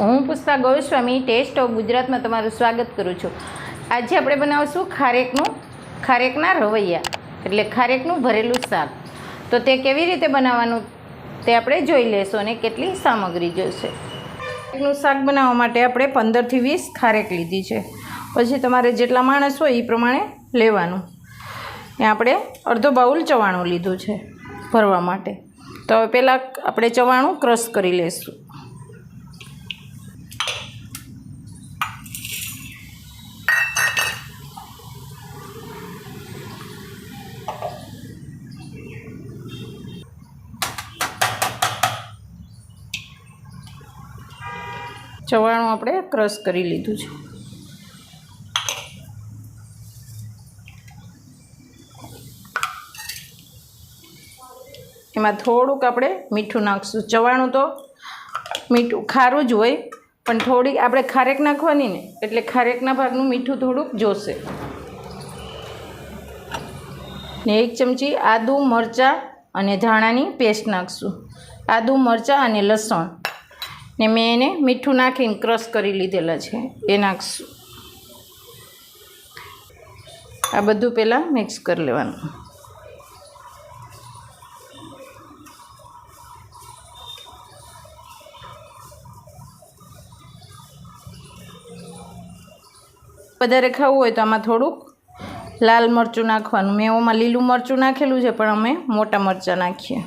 હું Pushpa Goswami test of ગુજરાતમાં તમારું સ્વાગત કરું છું. આજે આપણે બનાવશું ખારેકનું, ખારેકના રવૈયા, એટલે ખારેકનું ભરેલું શાક. તો તે કેવી રીતે બનાવવાનું તે આપણે જોઈ લેશું અને કેટલી સામગ્રી જોઈશે. ખારેકનું શાક બનાવવા માટે આપણે પંદરથી વીસ ખારેક લીધી છે. પછી તમારે જેટલા માણસ હોય એ પ્રમાણે લેવાનું. ને આપણે અડધો બાઉલ ચવાણું લીધું છે ભરવા માટે. તો હવે પહેલાં આપણે ચવાણું ક્રશ કરી લઈશું ચવાણું આપણે ક્રશ કરી લીધું છે. એમાં થોડુંક આપણે મીઠું નાખશું. ચવાણું તો મીઠું ખારું જ હોય, પણ થોડીક આપણે ખારેક નાખવાની ને, એટલે ખારેકના ભાગનું મીઠું થોડુંક જોશે. ને એક ચમચી આદું, મરચાં અને ધાણાની પેસ્ટ નાખશું. આદું, મરચાં અને લસણ ને મેં એને મીઠું નાખીને ક્રશ કરી લીધેલા છે. એ નાખશું. આ બધું પહેલાં મિક્સ કરી લેવાનું. વધારે ખાવું હોય તો આમાં થોડુંક લાલ મરચું નાખવાનું. મેં ઓમાં લીલું મરચું નાખેલું છે, પણ અમે મોટા મરચાં નાખીએ.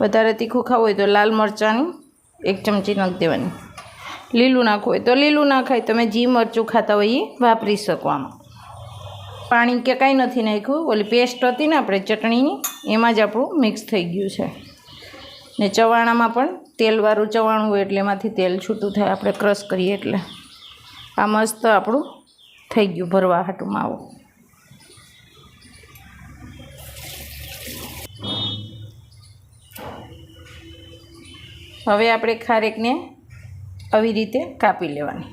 વધારે તીખું ખાવું હોય તો લાલ મરચાંની એક ચમચી નાખી દેવાની. લીલું નાખવું હોય તો લીલું નાખાય તમે જી મરચું ખાતા હોય એ વાપરી શકો પાણી કે કાંઈ નથી નાખ્યું. ઓલી પેસ્ટ હતી ને આપણે ચટણીની, એમાં જ આપણું મિક્સ થઈ ગયું છે. ને ચવાણામાં પણ તેલવાળું ચવાણું હોય એટલે એમાંથી તેલ છૂટું થાય. આપણે ક્રશ કરીએ એટલે. આ મસ્ત આપણું થઈ ગયું ભરવા હાટું માવું. હવે આપણે ખારેકને આવી રીતે કાપી લેવાની.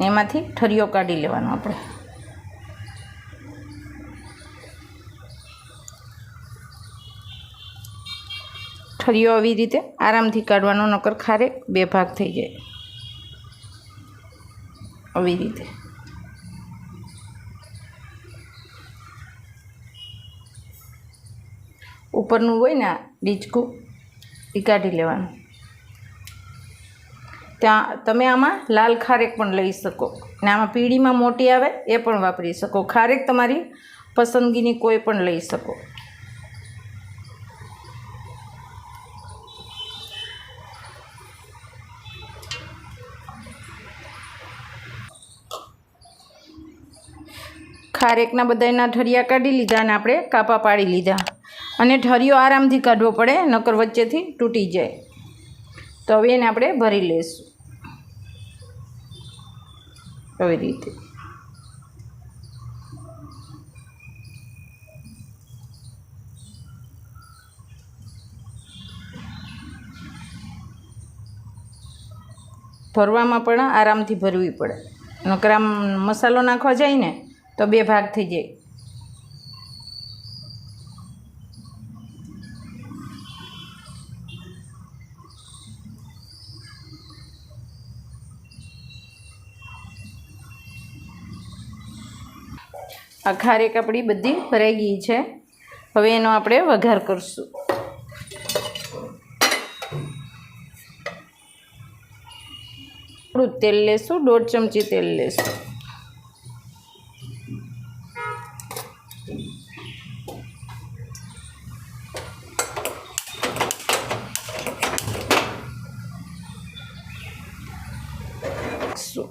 એમાંથી ઠરીઓ કાઢી લેવાનો આપણે. ઠરીઓ આવી રીતે આરામથી કાઢવાનો, નકર ખારેક બે ભાગ થઈ જાય. આવી રીતે. ઉપરનું હોય ને ડીચકું? એ કાઢી લેવાનું. ત્યાં, તમે આમાં લાલ ખારેક પણ લઈ શકો. ને આમાં પીળીમાં મોટી આવે, એ પણ વાપરી શકો. ખારેક તમારી પસંદગીની કોઈ પણ લઈ શકો. ખારેકના બધાના ઠરિયા કાઢી લીધા અને આપણે કાપા પાડી લીધા. અને ઠરિયો આરામથી કાઢવો પડે, નકર વચ્ચેથી તૂટી જાય. તો હવે એને આપણે ભરી લઈશું આવી રીતે. ભરવામાં પણ આરામથી ભરવી પડે. નકર આમ મસાલો નાખવા જાય ને તો બે ભાગ થઈ જાય. આ ખારેક આપણી બધી ભરાઈ ગઈ છે. હવે એનો આપણે વઘાર કરશું. થોડું તેલ લેશું, દોઢ ચમચી તેલ લેશું નાખીશું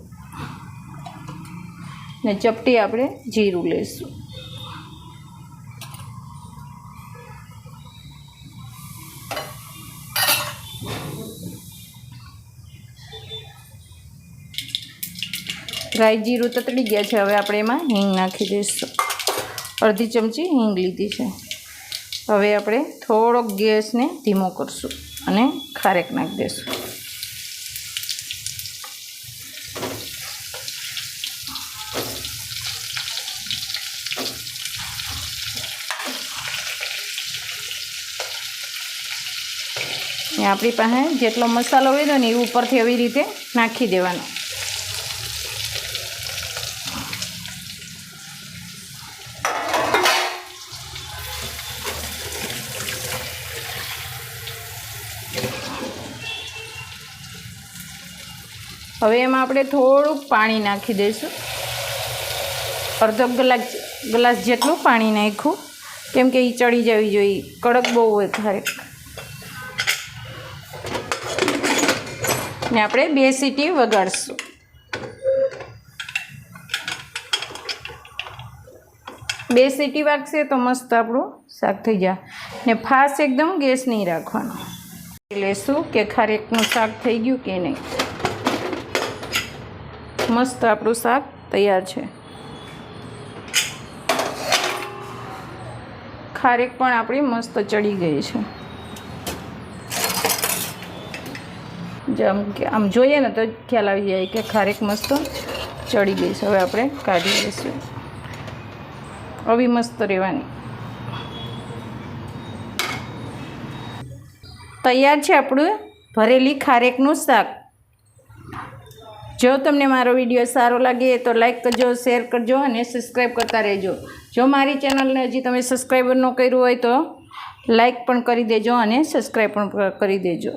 ને ચપટી આપણે જીરું લઈશું. રાઈ જીરું તતડી ગયા છે, હવે આપણે એમાં હિંગ નાખી દઈશું. અડધી ચમચી હિંગ લીધી છે. હવે આપણે થોડોક ગેસને ધીમો કરશું અને ખારેક નાખી દઈશું. ને આપણી પાસે જેટલો મસાલો હોય ને એ ઉપરથી આવી રીતે નાખી દેવાનો. હવે એમાં આપણે થોડુંક પાણી નાખી દઈશું. અડધો ગ્લાસ ગ્લાસ જેટલું પાણી નાખ્યું. કેમ કે એ ચડી જવી જોઈએ. કડક બહુ હોય ખારેક ને આપણે બે સીટી વગાડશું. બે સીટી વાગશે તો મસ્ત આપણું શાક થઈ જાય. ને ફાસ એકદમ ગેસ નહીં રાખવાનો. લેશું કે ખારેકનું શાક થઈ ગયું કે નહીં. મસ્ત આપણું શાક તૈયાર છે. ખારેક પણ આપણી મસ્ત ચડી ગઈ છે. જેમ કે આમ જોઈએ ને તો ખ્યાલ આવી જાય કે ખારેક મસ્ત ચડી ગઈ હવે આપણે કાઢી લઈશું. આવી મસ્ત રહેવાની. તૈયાર છે આપણું ભરેલી ખારેકનું શાક. જો તમને મારો વીડિયો સારો લાગે તો લાઈક કરજો, શેર કરજો અને સબસ્ક્રાઈબ કરતા રહેજો. જો મારી ચેનલને હજી તમે સબસ્ક્રાઈબર ન કર્યું હોય તો લાઈક પણ કરી દેજો અને સબસ્ક્રાઈબ પણ કરી દેજો.